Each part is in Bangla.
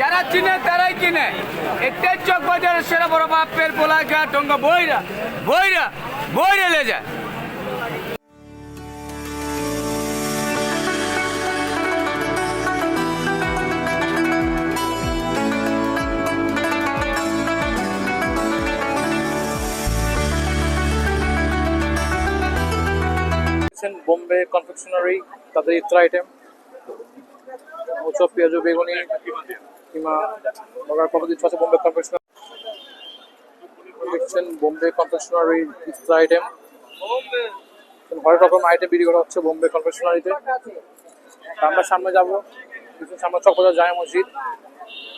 যারা চিনে, তারাই কিনে। এটাই চক বাজারের সেরা বড় বাপের গা টঙ্গা বইরা বইরা বইরা লে যায়। বোম্বে কনফেকশনারি তাদের ইত্র আইটেম উৎসব পেঁয়াজ, বেগুনি বগার কত কিছু আছে বোম্বে কনফেকশনারি দেখছেন বোম্বে কনফেকশনারি ইত্র আইটেম হরেক রকম আইটেম বিক্রি করা হচ্ছে বোম্বে কনফেকশনারিতে আমরা সামনে যাব। সামনে চকবাজার যায় মসজিদ।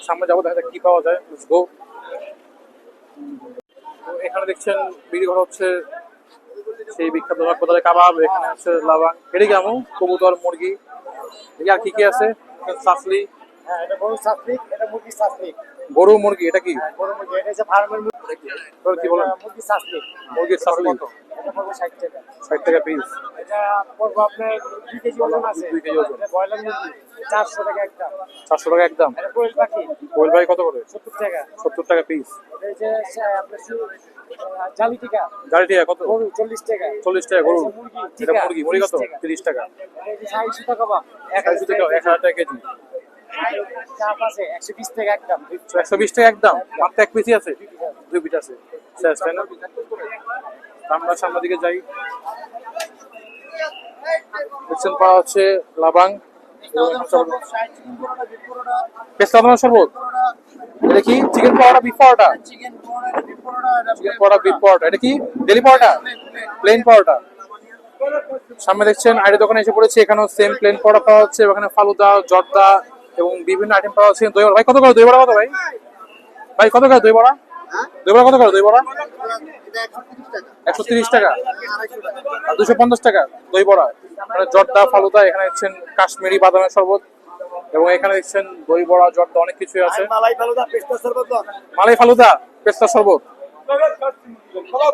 সামনে যাব, দেখা যাক কি পাওয়া যায়। গো এখানে দেখছেন বিক্রি করা হচ্ছে সেই বিখ্যাত কোথায় কাবাব। এখানে আছে লাবাং এটি কেমন কবুতর, মুরগি। আর কি কি আছে? সাসলি হ্যাঁ এটা গরু সাত্বিক এটা মুরগি সাত্বিক গরু মুরগি এটা কি? গরু মুরগি এটা হচ্ছে ফার্মের মুরগি। কি? বলেন? মুরগি সাসলি এটা পড়বে ষাট টাকা। ষাট টাকা পিস এটা পড়ব আপনার দুই কেজি ওজন আছে। কেজি ওজন। ব্রয়লার মুরগি চারশো টাকা একটা। চারশো টাকা একদম। এটা কোয়েল পাখি। কোয়েল ভাই কত করে? সত্তর টাকা। সত্তর টাকা পিস এটা হচ্ছে আপনার সু- আহ, জালি টিকা কত? গরু চল্লিশ টাকা। চল্লিশ টাকা গরু। এটা মুরগি, মুরগি কত? 30 টাকা। তিরিশ টাকা। বা টাকা এক হাজার টাকা কেজি। চাপ আছে টাকা একদম। একশো বিশ টাকা একদম। মাত্র এক আছে? দুই পিস আছে। শেষ তাই না আমরা সামনের দিকে যাই। পাওয়া হচ্ছে লাবাং। পেস্তা শরবত এটা কি চিকেন পাওয়াটা বিফ পাওয়াটা চিকেন পাওয়াটা বিফ পাওয়াটা এটা কি ডেলি পাওয়াটা প্লেন পাওয়াটা সামনে দেখছেন আইডি দোকানে এসে পড়েছে এখানেও সেম প্লেন পাওয়াটা পাওয়া হচ্ছে এখানে ফালুদা জর্দা এবং বিভিন্ন আইটেম পাওয়া হচ্ছে দই বড়া ভাই কত করে দই বড়া কত ভাই? ভাই কত করে দই বড়া? দই বড়া কত করে দই বড়া? একশো তিরিশ টাকা। আর দুশো পঞ্চাশ টাকা দই বড়া। এখানে জর্দা ফালুদা এখানে দেখছেন কাশ্মীরি বাদামের শরবত। এবং এখানে দেখছেন দই বড়া জর্দা অনেক কিছুই আছে। মালাই ফালুদা পেস্তা সরবত মালাই ফালুদা পেস্তা শরবত।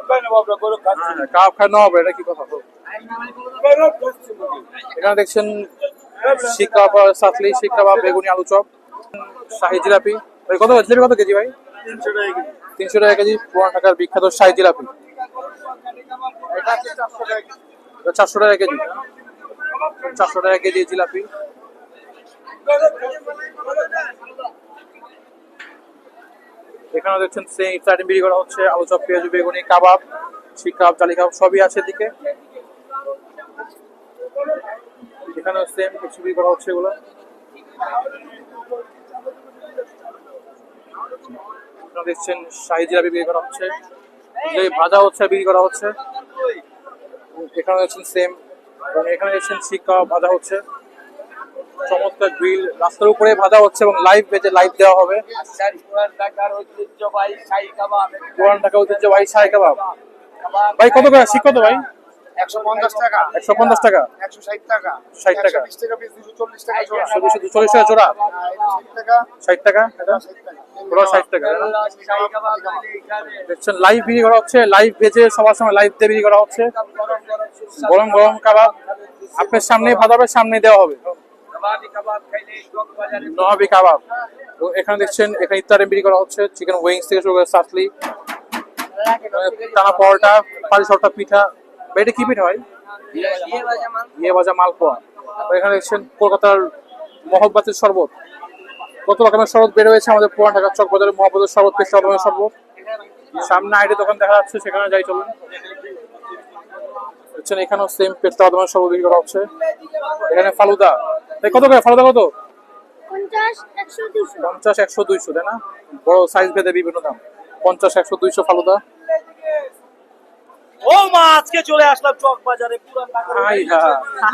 হ্যাঁ, কাপ হবে এটা কি কথা? এখানে দেখছেন সাতলি কাবাব বেগুনি আলু চপ শাহি জিলাপি। ভাই কত জিলাপি কত কেজি ভাই? তিনশো টাকা কেজি। পুরান ঢাকার বিখ্যাত শাহি জিলাপি। চারশো টাকা কেজি। চারশো টাকা কেজি জিলাপি। এখানে দেখছেন সেই চাটনি বিক্রি করা হচ্ছে, আলু চপ, পেঁয়াজ, বেগুনি, কাবাব, শিক, কাবাব কাবাব, সবই আছে এদিকে। এখানে সেম কিছু বিক্রি করা হচ্ছে এগুলো। আপনারা দেখছেন শাহি জিলাপি বিক্রি করা হচ্ছে। যে ভাজা হচ্ছে, বিক্রি করা হচ্ছে। এখানে দেখছেন সেম এবং এখানে দেখছেন শিক ভাজা হচ্ছে। চমৎকার গ্রিল রাস্তার উপরে ভাজা হচ্ছে এবং লাইভ বেজে লাইভ দেওয়া হবে। পুরান ঢাকা ঐতিহ্যবাহী শাহি কাবাব। ভাই কত করে? শিক কত ভাই? একশো পঞ্চাশ টাকা। একশো পঞ্চাশ টাকা? একশো ষাট টাকা। 60 টাকা। বিশ টাকা দুশো চল্লিশ টাকা জোড়া। দুশো চল্লিশ টাকা জোড়া? আর এটা ষাট টাকা। ষাট টাকা? এটা? পুরো ষাট টাকা দেখছেন লাইভ বিক্রি করা হচ্ছে লাইভ ভেজে সবার সময় লাইভ দিয়ে বিক্রি করা হচ্ছে। গরম গরম কাবাব। আপনার সামনে ভাজাবে সামনে দেওয়া হবে। নহাবি কাবাব তো এখানে দেখছেন, এখানে ইত্যাদি বিক্রি করা হচ্ছে, চিকেন উইংস থেকে শুরু করে সাতলি টানা পরোটা পাটি সরটা পিঠা। এটা কি পিঠা হয় ইয়ে ভাজা মালপোয়া। এখানে দেখছেন, কলকাতার মহব্বাতের শরবত। কত রকমের শরবত বের হয়েছে আমাদের পুরান ঢাকার চক বাজারে মহব্বতের শরবত পেশা রকমের শরবত। সামনে আইডি দোকান দেখা যাচ্ছে, সেখানে যাই চলুন। দেখছেন, এখানেও সেম পেস্তা বাদামের শরবত বিক্রি করা হচ্ছে। এখানে ফালুদা। কত করে? ফালুদা কত পঞ্চাশ একশো পঞ্চাশ একশো দুইশো তাই না? বড় সাইজ ভেদে বিভিন্ন দাম। পঞ্চাশ একশো দুইশো ফালুদা। ও মা আজকে চলে আসলাম চক বাজারে পুরান ঢাকার হাই হা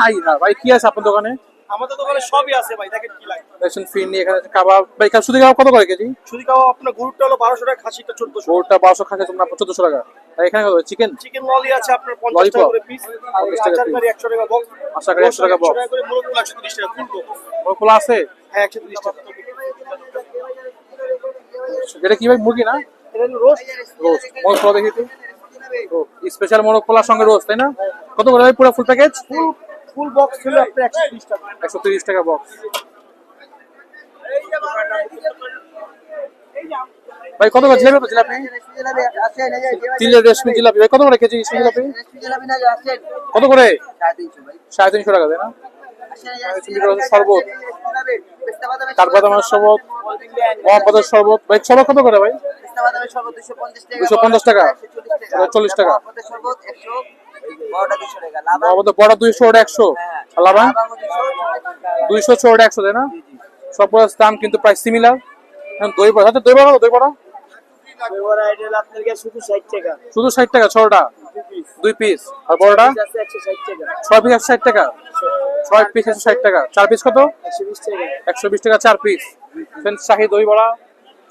হাই হা। ভাই কি আছে আপনার দোকানে? আমাদের দোকানে সবই আছে ভাই দেখেন কি লাগে। দেখছেন ফিরনি এখানে কাবাব। ভাই সুদি কাবাব কত করে কেজি? শুধু খাওয়া আপনার গরুটা হলো বারোশো টাকা খাসিটা চোদ্দশো। গোটা বারোশো তোমরা চোদ্দশো টাকা। আর এখানে কত চিকেন চিকেন ললি আছে আপনার পঞ্চাশ Lollipop? টাকা করে পিস আর 50 টাকা বক্স আশা করি একশো টাকা বক্স করে মুরগ একশো তিরিশ টাকা আছে? হ্যাঁ একশো তিরিশ টাকা। এটা কি ভাই মুরগি না? এটা রোস্ট রোস্ট খোলা দেখি তো স্পেশাল মোরগ সঙ্গে রোস্ট তাই না? কত করে ভাই পুরো ফুল প্যাকেজ ফুল ফুল বক্স ছিল আপনার একশো তিরিশ টাকা। একশো তিরিশ টাকা বক্স ভাই, কত করে জিলাপি জিলাপি তিলের রেশমি জিলাপি। ভাই, কত করে কেজি রেশমি জিলাপি? কত করে? সাড়ে তিনশো টাকা, তাই না? শরবত। শরবত শরবত। ভাই কত করে ভাই? দুশো পঞ্চাশ টাকা। চল্লিশ টাকা। দুইশো, ওটা একশো। দুইশো একশো, তাই না? সব দাম কিন্তু প্রায় সিমিলার দই বড়া দই বড়া দই বড়া? এবার আইডিয়াল আপনার কাছে শুধু ষাট টাকা। শুধু ষাট টাকা ছটা? দুই পিস আর বড়টা? আছে একশো ষাট টাকা। ছয় পিস ষাট টাকা? ছয় পিস একশো ষাট টাকা। চার পিস কত? একশো বিশ টাকা। একশো বিশ টাকা চার পিস শাহী দই বড়া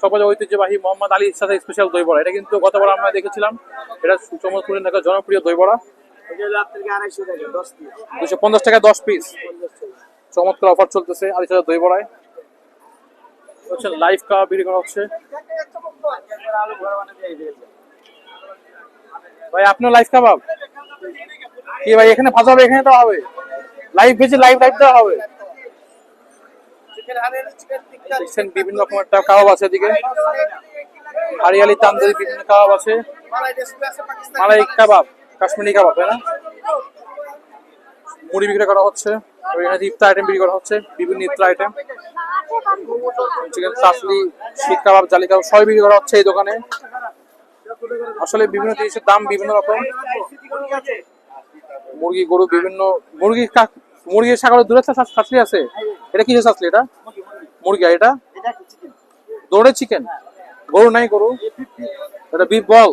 সকলে ঐতিহ্যবাহী মোহাম্মদ আলীর সাথে স্পেশাল দই বড়া এটা কিন্তু গতবার আমরা দেখেছিলাম। এটা চমৎপুরের ঢাকা জনপ্রিয় দই বড়া দশ পঞ্চাশ টাকা দশ পিস চমৎকার অফার চলতেছে আলীর সাথে দই বড়ায় হচ্ছে লাইভ কাপ বিক্রি করা হচ্ছে। ভাই, আপনার লাইভ কাবাব কি ভাই, এখানে ভাজা হবে, এখানে দেওয়া হবে। লাইভ ভেজে লাইভ লাইভ দেওয়া হবে। দেখছেন বিভিন্ন রকমের কাবাব আছে এদিকে। হারিয়ালি তান্দুরি বিভিন্ন কাবাব আছে। মালাই কাবাব, কাশ্মীরি কাবাব, তাই না? মুড়ি বিক্রি করা হচ্ছে। ওইখানে ইফতার আইটেম বিক্রি করা হচ্ছে বিভিন্ন ইফতার আইটেম চিকেন চাসলি শিক কাবাব জালি কাবাব সবই বিক্রি করা হচ্ছে এই দোকানে। আসলে বিভিন্ন জিনিসের দাম বিভিন্ন রকম। মুরগি গরু বিভিন্ন মুরগি মুরগির সাগরের দূরে শাসলি আছে? এটা কিসের শাসলি এটা? মুরগি এটা? দৌড়ে চিকেন গরু নাই গরু। এটা beef ball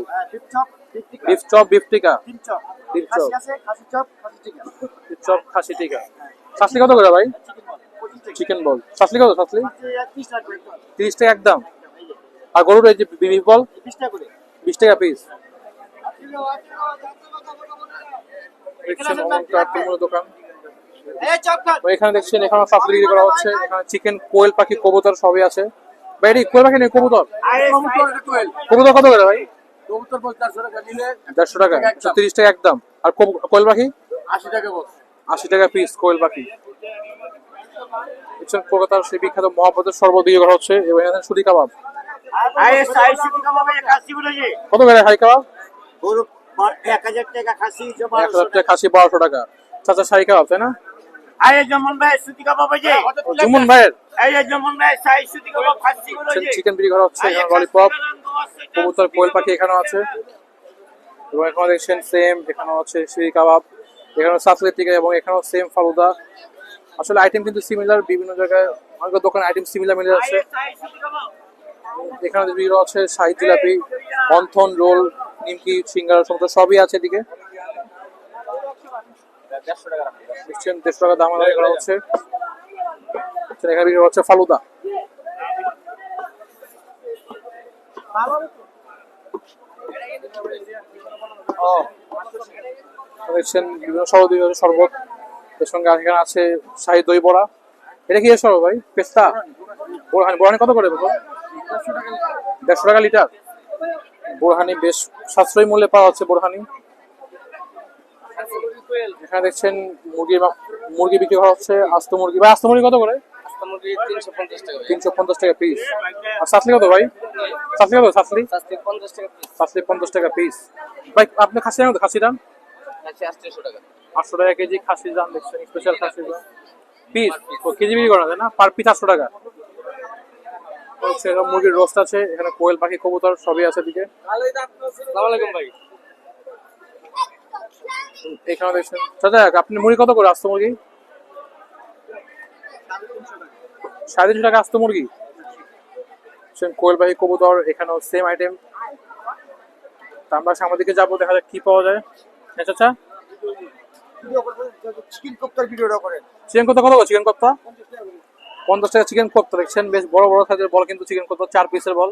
beef chop. Beef tikka beef chop beef chop খাসি টিকা শাসলি কত করে ভাই? চিকেন বল শাসলি কত শাসলি তিরিশ টাকা একদম। আর গরুর এই যে বিফ বল? বিশ টাকা পিস দেখছেন দোকান। এখানে দেখছেন এখানে সাফলি বিক্রি করা হচ্ছে। এখানে চিকেন কোয়েল পাখি কবুতর সবই আছে। ভাই এটি কোয়েল পাখি নেই কবুতর? কবুতর কত করে ভাই? দেড়শো টাকা তিরিশ টাকা একদম। আর কবু- কোয়েল পাখি? আশি টাকা আশি টাকা পিস কোয়েল পাখি কলকাতার সেই বিখ্যাত মহাপতের শরবত বিক্রি করা হচ্ছে এবং এখানে সুদি কাবাব। কত করে কাবাব? এক হাজার টাকা খাসি এক হাজার টাকা খাসি বারোশো টাকা। চাচা শাহী কাবাব তাই না? চিকেন বিক্রি করা হচ্ছে এখানে ললিপপ কবুতর কোয়েল পাখি এখানেও আছে। এবং এখানে দেখছেন সেম আছে শিরি কাবাব। এখানেও সাসলেট টিকা এবং এখানেও সেম ফালুদা। আসলে আইটেম কিন্তু সিমিলার বিভিন্ন জায়গায় অনেক দোকানে আইটেম সিমিলার মিলে যাচ্ছে। এখানে করা হচ্ছে শাহি জিলাপি মন্থন রোল, নিমকি, সিঙ্গারা সমস্ত সবই আছে এদিকে। দেখছেন দেড়শো টাকা দাম আদায় করা হচ্ছে। এখানে বিক্রি করা হচ্ছে ফালুদা। দেখছেন বিভিন্ন বিভিন্ন শরবত। এর সঙ্গে এখানে আছে শাহি দই বড়া। এটা কি শরবত ভাই? পেস্তা? বোরহানি বোরহানি কত করে দেবো দেড়শো টাকা লিটার। বোরহানি বেশ সাশ্রয়ী মূল্যে পাওয়া যাচ্ছে বোরহানি। এখানে দেখছেন মুরগি মুরগি বিক্রি করা হচ্ছে আস্ত মুরগি। ভাই আস্ত মুরগি কত করে? তিনশো পঞ্চাশ টাকা পিস আর সাসলি কত ভাই? সাসলি কত সাসলি সাসলি পঞ্চাশ টাকা পিস ভাই আপনি খাসি খাসি দাম আটশো টাকা। কেজি খাসি দাম দেখছেন স্পেশাল খাসি দাম পিস ও কেজি বিক্রি করা যায় না? পার পিস আটশো টাকা। হচ্ছে মুরগির রোস্ট আছে এখানে কোয়েল পাখি কবুতর সবই আছে দিকে ভাই। এখানে দেখছেন। চাচা আপনি মুরগি কত করে আস্ত মুরগি? সাড়ে তিনশো টাকা আস্ত মুরগি। দেখছেন কোয়েল পাখি কবুতর এখানেও সেম আইটেম আমরা সামনের দিকে যাব দেখা যাক কি পাওয়া যায়। হ্যাঁ চাচা চিকেন কোপ্তার ভিডিওটা করেন। চিকেন কোপ্তা কত চিকেন কোপ্তা পঞ্চাশ টাকা চিকেন কোপ্তা দেখছেন বেশ বড় বড় সাইজের বল কিন্তু চিকেন কোপ্তা চার পিসের বল।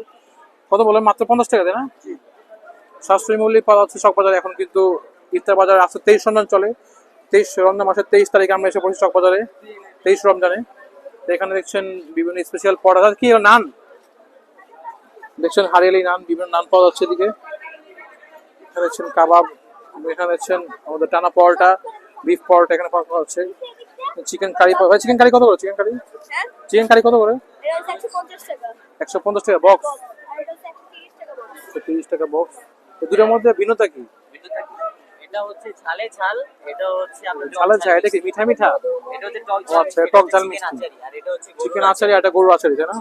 কত বলে? মাত্র পঞ্চাশ টাকা তাই না? সাশ্রয়ী মূল্যে পাওয়া যাচ্ছে চক বাজারে। এখন কিন্তু ইফতার বাজার আসছে তেইশ রমজান চলে। তেইশ রমজান মাসের তেইশ তারিখে আমরা এসে পড়ছি চক বাজারে। তেইশ রমজানে। এখানে দেখছেন বিভিন্ন স্পেশাল পড়া কি নান? দেখছেন হারিয়ালি নান বিভিন্ন নান পাওয়া যাচ্ছে এদিকে। এখানে দেখছেন কাবাব। এখানে দেখছেন আমাদের টানা পরোটা বিফ পরোটা এখানে পাওয়া যাচ্ছে। চিকেন কারি চিকেন কারি কত করে? চিকেন কারি চিকেন কারি কত করে? একশো পঞ্চাশ টাকা। বক্স হচ্ছে তিরিশ টাকা বক্স তো দুটোর মধ্যে ভিন্নতা কি? এটা হচ্ছে ঝালে ঝাল এটা হচ্ছে আপনার ঝাল এটা কি মিঠা মিঠা? এটা হচ্ছে টক ঝাল আচ্ছা, টক ঝাল মিষ্টি। আর এটা হচ্ছে চিকেন আচারি। আর একটা গরুর আচারি তাই না?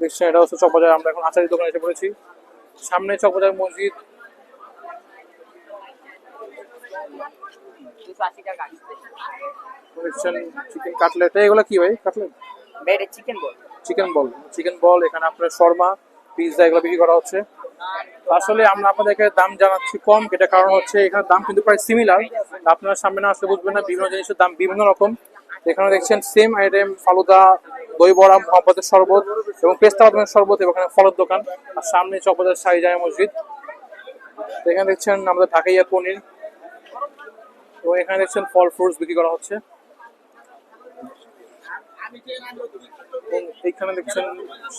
দেখছেন এটা হচ্ছে চকবাজার আমরা এখন আচারি দোকানে এসে পড়েছি। সামনে চকবাজার মসজিদ দেখছেন চিকেন কাটলেট এগুলো কি ভাই কাটলেট এটা chicken ball chicken ball chicken ball এখানে আপনার শর্মা পিৎজা এগুলো বিক্রি করা হচ্ছে। আসলে আমরা আপনাদেরকে দাম জানাচ্ছি কম এটা কারণ হচ্ছে এখানে দাম কিন্তু প্রায় সিমিলার আপনারা সামনে না আসলে বুঝবেন না বিভিন্ন জিনিসের দাম বিভিন্ন রকম। এখানে দেখছেন সেম আইটেম ফালুদা দই বড়া মহব্বতের শরবত এবং পেস্তা বাদামের শরবত এবং এখানে ফলের দোকান। আর সামনে চকবাজার শাহিজায় মসজিদ। এখানে দেখছেন আমাদের ঢাকাইয়া পনির। এবং এখানে দেখছেন ফল ফ্রুটস বিক্রি করা হচ্ছে। এইখানে দেখছেন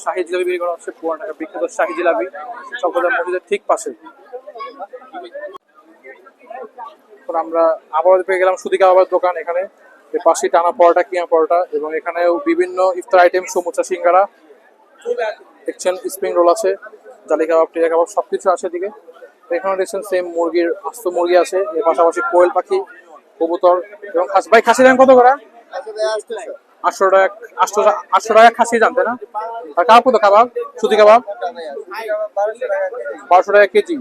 শাহি জিলাপি বিক্রি করা হচ্ছে পুরান ঢাকার বিখ্যাত শাহি জিলাপি চকবাজার মসজিদের ঠিক পাশে আমরা আবার পেয়ে গেলাম সুদিকা বাবার দোকান এখানে। পাশে টানা পরোটা, কিয়া পরোটা এবং এখানেও বিভিন্ন ইফতার আইটেম সমুচা সিঙ্গারা। দেখছেন স্প্রিং রোল আছে জালি কাবাব টিয়া কাবাব সবকিছু আছে এদিকে। এখানে দেখছেন সেম মুরগির, আস্ত মুরগি আছে, এর পাশাপাশি কোয়েল পাখি, কবুতর এবং খাসি। ভাই, খাসি দাম কত করে? আটশো টাকা, আটশো আটশো টাকা খাসি না? কাবাব কত বারোশো টাকা কেজি।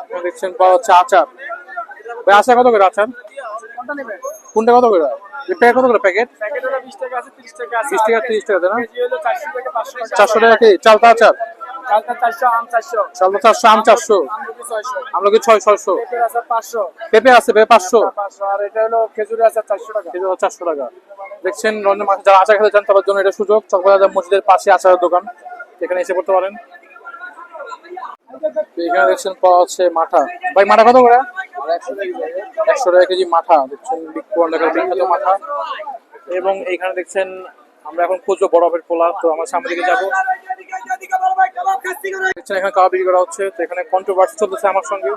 আপনারা দেখছেন হচ্ছে আচার। ভাই, আচার কত করে আচার? কোনটা কত করে? বিশ টাকা, তিরিশ টাকা, তাই না? চারশো টাকা চারশো পেঁপে আছে, পেঁপে পাঁচশো। টাকা। দেখছেন, রঞ্জন যারা আচার খেতে চান, তাদের জন্য এটা সুযোগ। চকবাজার মসজিদের পাশে আচারের দোকান। এখানে এসে পড়তে পারেন। এখানে দেখছেন পাওয়া হচ্ছে মাঠা। ভাই, মাঠা কত করে? একশো টাকা কেজি মাঠা, দেখছেন বিখ্যাত মাঠা। এবং এইখানে দেখছেন আমরা এখন খুঁজবো বরফের পোলা তো আমার সামনে দিকে যাব। দেখছেন এখানে কাবা বিক্রি করা হচ্ছে, তো এখানে কন্ট্রোভার্সি চলতেছে আমার সঙ্গে।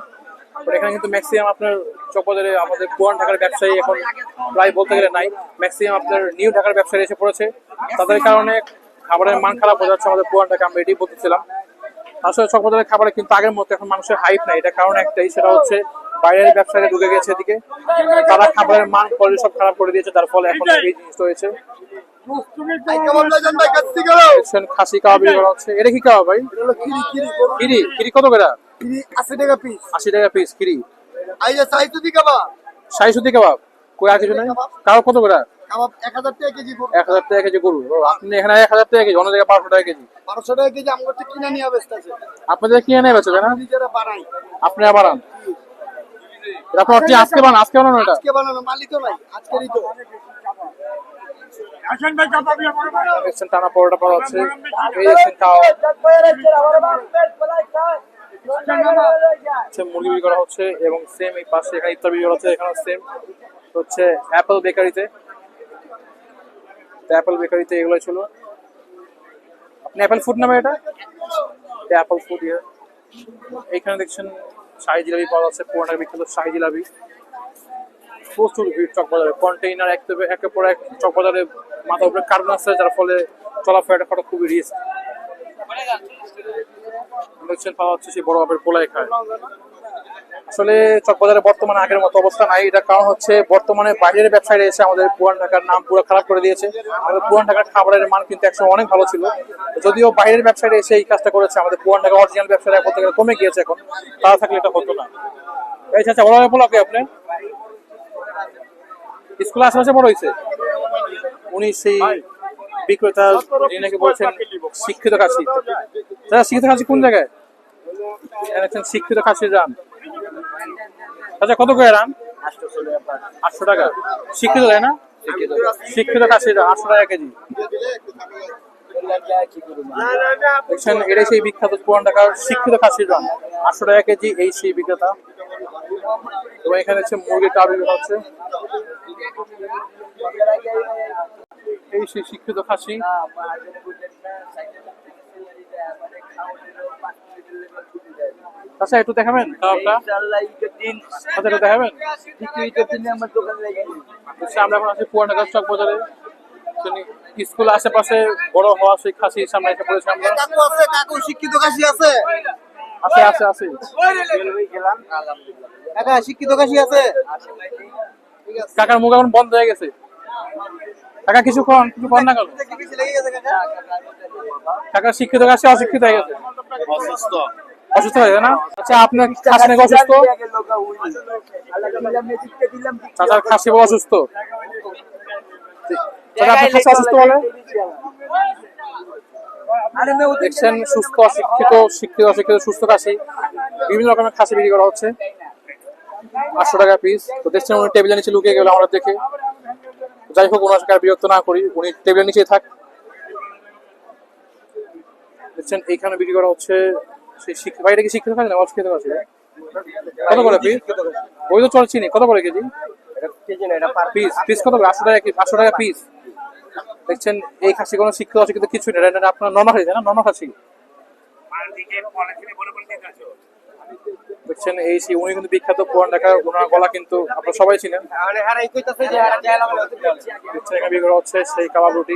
এখানে কিন্তু ম্যাক্সিমাম আপনার চকবাজারে আমাদের পুরান ঢাকার ব্যবসায়ী এখন প্রায় বলতে গেলে নাই। ম্যাক্সিমাম আপনার নিউ ঢাকার ব্যবসায়ী এসে পড়েছে। তাদের কারণে খাবারের মান খারাপ হয়ে যাচ্ছে আমাদের পুরান ঢাকা, আমরা এটাই বলতেছিলাম। আসলে চকবাজারের খাবারে কিন্তু আগের মতো এখন মানুষের হাইপ নাই। এটা কারণ একটাই সেটা হচ্ছে বাইরের ব্যবসায়ীরা ঢুকে গেছে এদিকে। তারা খাবারের মান কোয়ালিটি সব খারাপ করে দিয়েছে তার ফলে এখন এই হয়েছে দেখছেন খাসি কাবাব করা হচ্ছে। এটা কি কাবাব ভাই? কিরি কিরি কত করে? আশি টাকা পিস আশি টাকা পিস কিরি কাবাব। শাহি সুতি কাবাব? কই আর কিছু নাই? কাবাব কত করে? এক হাজার টাকা কেজি এক হাজার টাকা কেজি গরু। আপনি এখানে এক হাজার টাকা কেজি অন্য জায়গায় বারোশো টাকা কেজি। বারোশো টাকা কেজি আমার তো কিনে নিয়ে আছে। আপনাদের কিনে নেবে বেচে না? নিজেরা বানাই। আপনি এটা আজকে বানান আজকে বানানো এটা? আজকে বানানো মালিক নাই আজকেরই তো। টানা পরোটা পাওয়া যাচ্ছে। এই দেখছেন খাওয়া হচ্ছে মুরগি বিক্রি করা হচ্ছে এবং সেম এই পাশে এখানে বিক্রি করা হচ্ছে এখানে সেম হচ্ছে অ্যাপল বেকারিতে অ্যাপল বেকারিতে এগুলো ছিল। আপনি অ্যাপল ফুড নামে এটা? অ্যাপল ফুড ইয়ে এইখানে দেখছেন শাহি জিলাপি পাওয়া যাচ্ছে পুরোনো বিখ্যাত শাহি জিলাপি। প্রচুর ভিড় চকবাজারে। কন্টেইনার এক একের পর এক চকবাজারে মাথা উপরে কার্বন আসছে, যার ফলে চলাফেরাটা করা খুবই রিস্ক দেখছেন পাওয়া হচ্ছে সেই বড় বাপের পোলাই খায়। আসলে চকবাজারে বর্তমানে আগের মতো অবস্থা নাই। এটা কারণ হচ্ছে বর্তমানে বাইরের ব্যবসায়ীরা এসে আমাদের পুরান ঢাকার নাম পুরো খারাপ করে দিয়েছে। আমাদের পুরান ঢাকার খাবারের মান কিন্তু একসময় অনেক ভালো ছিল। যদিও বাইরের ব্যবসায়ীরা এসে এই কাজটা করেছে আমাদের পুরান ঢাকার অরিজিনাল ব্যবসায়ীরা বলতে গেলে কমে গিয়েছে এখন। তারা থাকলে এটা হতো না। এই আচ্ছা পোলা কে আপনি? স্কুলে আশেপাশে বড় হয়েছে উনি সেই বিক্রেতা যিনি নাকি বলছেন শিক্ষিত কাশি। শিক্ষিত কাশি কোন জায়গায়? শিক্ষিত কাশি রান। আচ্ছা কত করে রান আটশো টাকা। শিক্ষিত তাই না? শিক্ষিত। রান আটশো টাকা কেজি। এটাই সেই বিখ্যাত পুরান ঢাকার শিক্ষিত খাসির রান আটশো টাকা কেজি এই সেই বিক্রেতা। এবং এখানে হচ্ছে মুরগির কাবি হচ্ছে। এই সেই শিক্ষিত খাসি। আচ্ছা একটু দেখাবেন? কাবাবটা আচ্ছা একটু দেখাবেন? আচ্ছা, আমরা এখন আছি পুরানগর চক বাজারে। স্কুল আশেপাশে বড় হওয়া সেই খাসি সামনে এসে পড়েছে আমরা। কাকু আছে কাকু শিক্ষিত কাশি আছে? আছে আছে আছে। কাকা শিক্ষিত কাশি আছে? কাকার মুখ এখন বন্ধ হয়ে গেছে। কাকা কিছু কন কিছু কন না কেন? কাকা। শিক্ষিত কাছে অশিক্ষিত হয়ে গেছে। অসুস্থ। অসুস্থ হয়ে না? আচ্ছা আপনার খাসি নাকি অসুস্থ? চাচার খাসি অসুস্থ? চাচা আপনার খাসি অসুস্থ বলে? দেখছেন সুস্থ অশিক্ষিত শিক্ষিত অশিক্ষিত সুস্থ খাসি। বিভিন্ন রকমের খাসি বিক্রি করা হচ্ছে। আটশো টাকা পিস তো দেখছেন উনি টেবিলের নিচে লুকিয়ে গেল আমরা দেখে। যাই হোক ওনার আর বিরক্ত না করি। উনি টেবিলের নিচে থাক। দেখছেন এইখানে বিক্রি করা হচ্ছে সেই ভাইটা কি শিক্ষিত খাসি না? অশিক্ষিত খাসি কত করে পিস ওই তো চল চিনি কত করে কেজি? পিস পিস কত আটশো টাকা আটশো টাকা পিস দেখছেন, এই খাসি কোনো শিক্ষিত অশিক্ষিত কিছু নেই এটা আপনার নর্মাল খাসি না? নর্মাল খাসি। দেখছেন, এই সেই উনি কিন্তু বিখ্যাত পুরান ঢাকার ওনার গলা কিন্তু আপনারা সবাই দেখছেন বিক্রি করা হচ্ছে সেই কাবাব রুটি।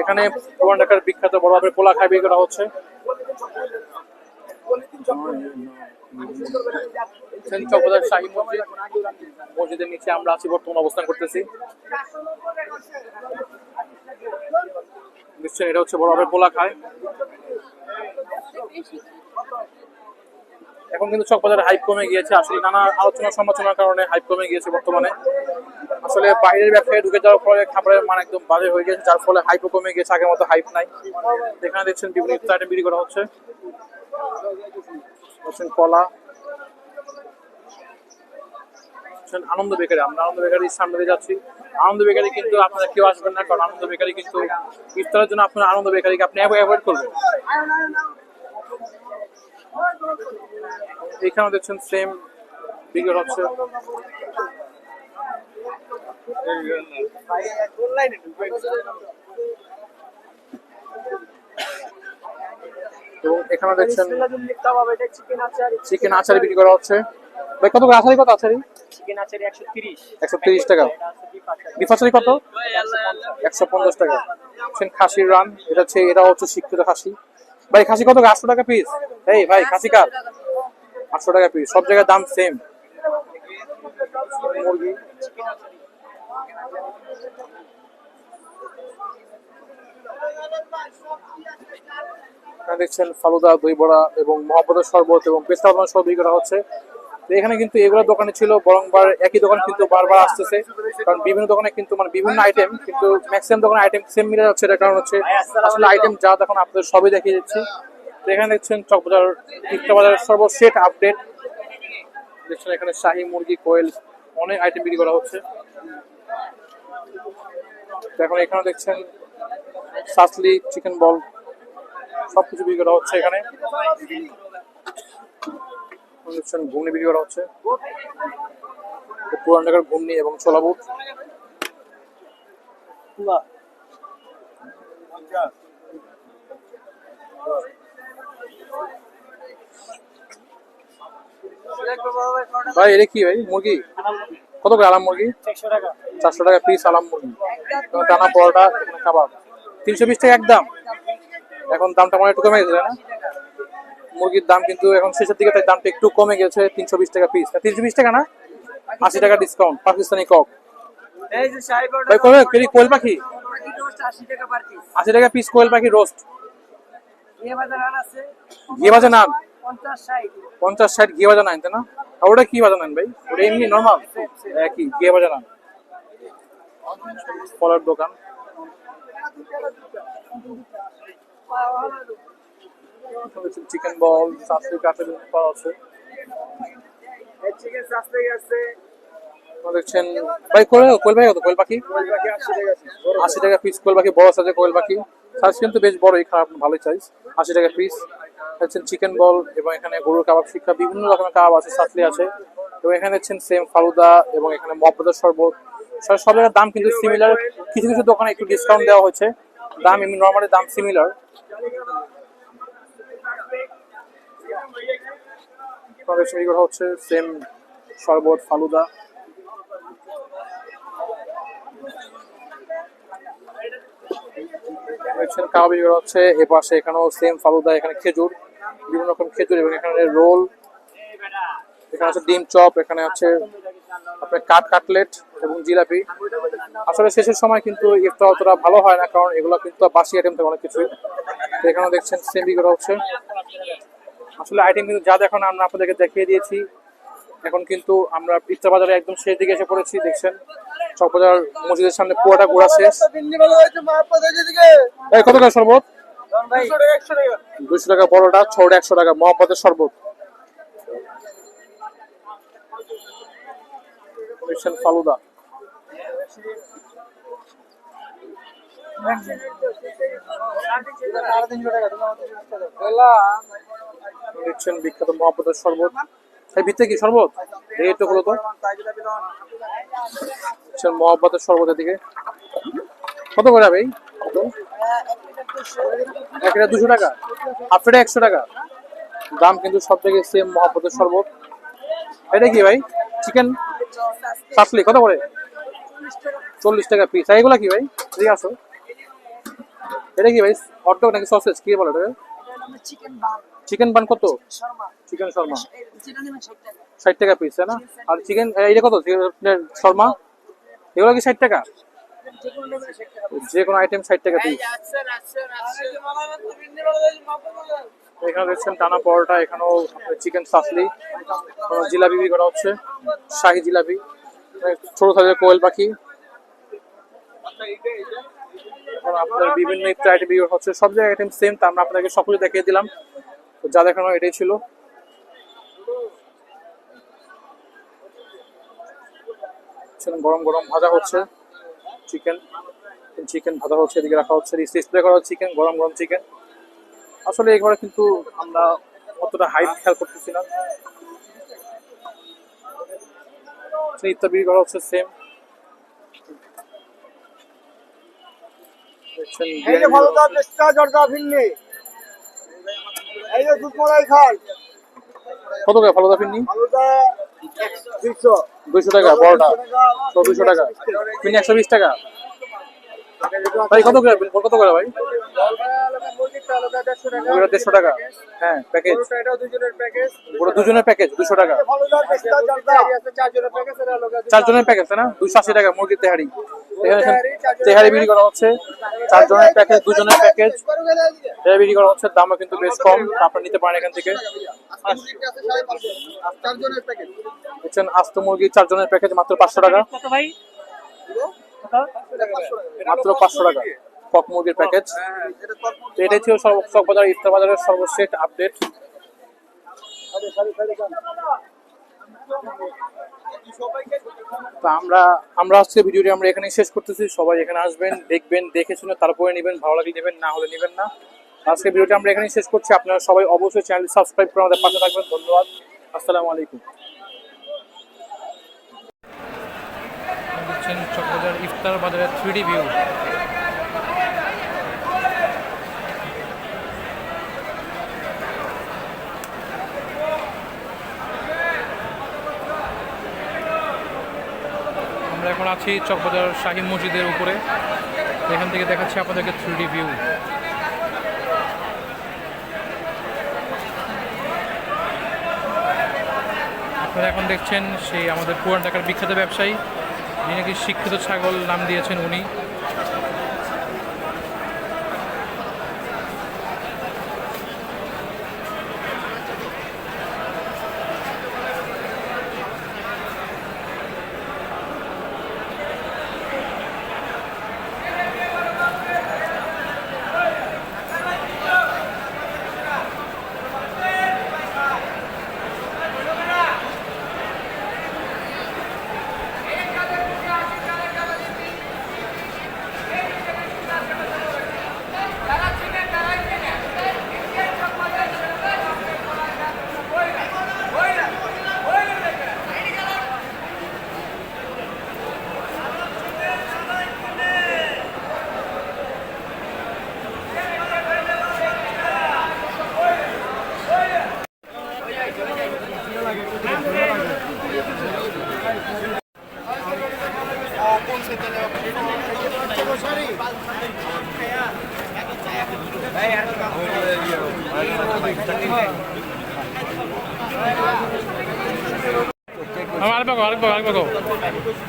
এখানে পুরান ঢাকার বিখ্যাত বড় পোলা খাই বিক্রি করা হচ্ছে। চকবাজার মসজিদের নিচে আমরা আছি, বর্তমান অবস্থান করতেছি। দেখছেন এটা হচ্ছে বড় পোলা খায় এখন কিন্তু চকবাজারের হাইপ কমে গিয়েছে, আসলে নানা আলোচনা সমালোচনার কারণে হাইপ কমে গিয়েছে বর্তমানে। আসলে বাইরের ব্যবসায় ঢুকে যাওয়ার ফলে খাবারের মান একদম বাজে হয়ে গেছে যার ফলে হাইপও কমে গেছে আগের মতো হাইপ নাই। এখানে দেখছেন বিভিন্ন ইফতার বিক্রি করা হচ্ছে। দেখছেন কলা। দেখছেন আনন্দ বেকারি, আমরা আনন্দ বেকারির সামনে যাচ্ছি। আনন্দ বেকারি কিন্তু আপনারা কেউ আসবেন না, কারণ আনন্দ বেকারি কিন্তু ইফতারের জন্য আপনার আনন্দ বেকারিকে আপনি অ্যাভয়েড করবেন। এখানে দেখছেন সেম বিক্রি হচ্ছে। এবং এখানে দেখছেন চিকেন আচারি। বিক্রি করা হচ্ছে। ভাই কত করে? আচারি কত? আচারি? চিকেন আচারি টাকা। বিফ আচারি। কত? একশো পঞ্চাশ টাকা। দেখছেন খাসির রান। এটা হচ্ছে এটা হচ্ছে শিক্ষিত খাসি। ভাই খাসি কত আটশো টাকা পিস এই ভাই খাসি কার? আটশো টাকা পিস সব জায়গায় দাম সেম মুরগি দেখছেন ফালুদা দই বড়া এবং মহাপদের শরবত এবং পেস্তা বাদাম সব বিক্রি করা হচ্ছে এখানে কিন্তু এগুলো দোকানে ছিল বরং বার একই দোকান কিন্তু বারবার আসতেছে। কারণ বিভিন্ন দোকানে কিন্তু মানে বিভিন্ন আইটেম কিন্তু ম্যাক্সিমাম দোকানে আইটেম সেম মিলে যাচ্ছে, এটার কারণ হচ্ছে আসলে আইটেম যা তখন আপনাদের সবই দেখিয়ে দিচ্ছি। এখানে দেখছেন চকবাজার ইফতা বাজারের সর্বশেষ আপডেট দেখছেন এখানে শাহী মুরগি, কোয়েল, অনেক আইটেম বিক্রি করা হচ্ছে। এখন এখানে দেখছেন সাসলি চিকেন বল সবকিছু বিক্রি করা হচ্ছে এখানে। দেখছেন ঘুগনি বিক্রি করা হচ্ছে। পুরান ঢাকার ঘুগনি এবং ছোলা বুট। ভাই, এটা কি ভাই? মুরগি? কত করে আলাম মুরগি? চারশো টাকা। পিস আলাম মুরগি। টানা পরোটা কাবাব। তিনশো বিশ টাকা একদম। এখন দামটা মনে একটু কমে গেছে না? মুরগির দাম কিন্তু এখন শেষের দিকে তাই দামটা একটু কমে গেছে তিনশো বিশ টাকা পিস তিনশো বিশ টাকা না? আশি টাকা ডিসকাউন্ট পাকিস্তানি কক। ভাই কবে? কেরি কোয়েল পাখি? আশি টাকা পিস কোয়েল পাখি রোস্ট ঘিয়ে ভাজা নান পঞ্চাশ ষাট ঘিয়ে ভাজা নান তাই না? ওটা কি ভাজা নান ভাই? ওটা এমনি নর্মাল একই ঘিয়ে ভাজা নান ফলের দোকান। চিকেন বল সাসরি কাঠের পাওয়া আছে। দেখছেন ভাই, কোয়েল ভাই কত? কোয়েল পাখি? আশি টাকা পিস কোয়েল পাখি বড় সাইজের কোয়েল পাখি। সাইজ কিন্তু বেশ বড়ই, খারাপ, ভালোই সাইজ আশি টাকা পিস দেখছেন চিকেন বল এবং এখানে গরুর কাবাব শিক্ষা, বিভিন্ন রকমের কাবাব আছে, সাতলি আছে। এবং এখানে দেখছেন সেম ফালুদা এবং এখানে মহব্বতের শরবত। সব দাম কিন্তু সিমিলার কিছু কিছু দোকানে একটু ডিসকাউন্ট দেওয়া হয়েছে। দাম এমনি নর্মালি দাম সিমিলার হচ্ছে সেম শরবত, ফালুদা। দেখছেন কাবা করা হচ্ছে এ পাশে এখানেও সেম ফালুদা, এখানে খেজুর। বিভিন্ন রকম খেজুর, এবং এখানে রোল, এখানে আছে ডিম চপ, এখানে আছে আপনার কাট কাটলেট এবং জিলাপি। আসলে শেষের সময় কিন্তু ইফতার অতটা ভালো হয় না, কারণ এগুলো কিন্তু বাসি আইটেম থাকে অনেক কিছুই। তো এখানেও দেখছেন সেম করা হচ্ছে। আসলে আইটেম কিন্তু যা দেখুন আমরা আপনাদেরকে দেখিয়ে দিয়েছি। এখন কিন্তু আমরা ইফতার বাজারে একদম শেষ দিকে এসে পড়েছি, দেখছেন। চকবাজার মসজিদের সামনে পুরোটা ঘোরা শেষ। এই কত টাকা শরবত? দুশো টাকা বড়টা ছোট একশো টাকা মহাপদের শরবত। ফালুদা। দেখছেন বিখ্যাত মহাপদের শরবত। এই ভিতরে কি শরবত? এই একটু হলো তো। দেখছেন মহাপদের শরবতের দিকে। কত করে ভাই? একটা দুশো টাকা। হাফ প্লেটে একশো টাকা। দাম কিন্তু সব থেকে সেম মহাপদের শরবত। এটা কি ভাই? চিকেন সাতলি কত করে? চল্লিশ টাকা পিস আর এগুলা কি ভাই? ঠিক আসো এটা কি ভাই? হটডগ নাকি সসেজ কি বলে এটা চিকেন বান কত? চিকেন শর্মা। ষাট টাকা পিস তাই না? আর চিকেন এইটা কত? শর্মা। এগুলো কি ষাট টাকা? যে কোনো আইটেম ষাট টাকা পিস এখানে দেখছেন টানা পরোটা এখানেও চিকেন সাসলি জিলাপি বিক্রি করা হচ্ছে শাহি জিলাপি। ছোট সাইজের কোয়েল পাখি। এবং আপনার বিভিন্ন ইফতার আইটেম বিক্রি হচ্ছে। সব জায়গায় আইটেম সেম তা আমরা আপনাদেরকে সকলে দেখিয়ে দিলাম। তো যা দেখানো এটাই ছিল। গরম গরম ভাজা হচ্ছে। চিকেন চিকেন ভাজা হচ্ছে এদিকে রাখা হচ্ছে ডিসপ্লে করা হচ্ছে চিকেন গরম গরম চিকেন আসলে এগুলো কিন্তু আমরা অতটা হাইট খেয়াল করতেছি না। ইত্যাদি করা হচ্ছে সেম কত করে ফালুদা ফিরনি দুইশো। দুইশো টাকা বড়টা চব্বিশশো টাকা। তিনি একশো বিশ টাকা। ভাই কত করে কত করে ভাই? ওগুলো দেড়শো টাকা। হ্যাঁ প্যাকেজ পুরো দুজনের প্যাকেজ দুশো টাকা। চারজনের প্যাকেজ তাই না? দুইশো আশি টাকা মুরগির তেহারি। তেহারি বিক্রি করা হচ্ছে। চারজনের প্যাকেজ দুজনের প্যাকেজ তেহারি বিক্রি করা হচ্ছে দামও কিন্তু বেশ কম। আপনারা নিতে পারেন এখান থেকে। দেখছেন আস্ত মুরগি চারজনের প্যাকেজ মাত্র পাঁচশো টাকা। মাত্র পাঁচশো টাকা। কক মুরগির প্যাকেজ এটাই ছিল চক বাজার, ইফতার বাজারের সর্বশেষ আপডেট তো আমরা আমরা আজকে ভিডিওটি আমরা এখানেই শেষ করতেছি। সবাই এখানে আসবেন, দেখবেন, দেখে শুনে তারপরে নেবেন। ভালো লাগলে নেবেন, না হলে নেবেন না। আজকে ভিডিওটি আমরা এখানেই শেষ করছি। আপনারা সবাই অবশ্যই চ্যানেলটি সাবস্ক্রাইব করে আমাদের পাশে থাকবেন। ধন্যবাদ। আসসালামু আলাইকুম। দেখছেন চকবাজার ইফতার বাজারের থ্রিডি ভিউ আমরা এখন আছি চকবাজার শাহী মসজিদের উপরে। এখান থেকে দেখাচ্ছি আপনাদেরকে থ্রিডি ভিউ আপনারা এখন দেখছেন সেই আমাদের পুরান ঢাকার বিখ্যাত ব্যবসায়ী। যিনি নাকি শিক্ষিত ছাগল নাম দিয়েছেন উনি।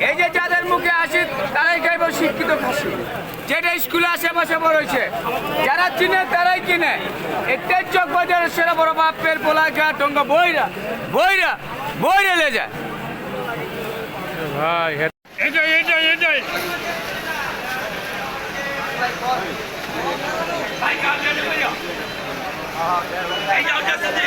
এই যে যাদের মুখে আসে তারাই খাইব শিক্ষিত খাসি যেটা স্কুলে আশেপাশে রয়েছে যারা চিনে তারাই কিনে এটাই চোখ বাজারের সেরা বড় বাপের পোলা গা টঙ্গা বইরা বইরা বইরা লে যায়। ভাই এটাই এটাই এটাই। ভাই কাজ করে ভাই আ এই যাও যাচ্ছে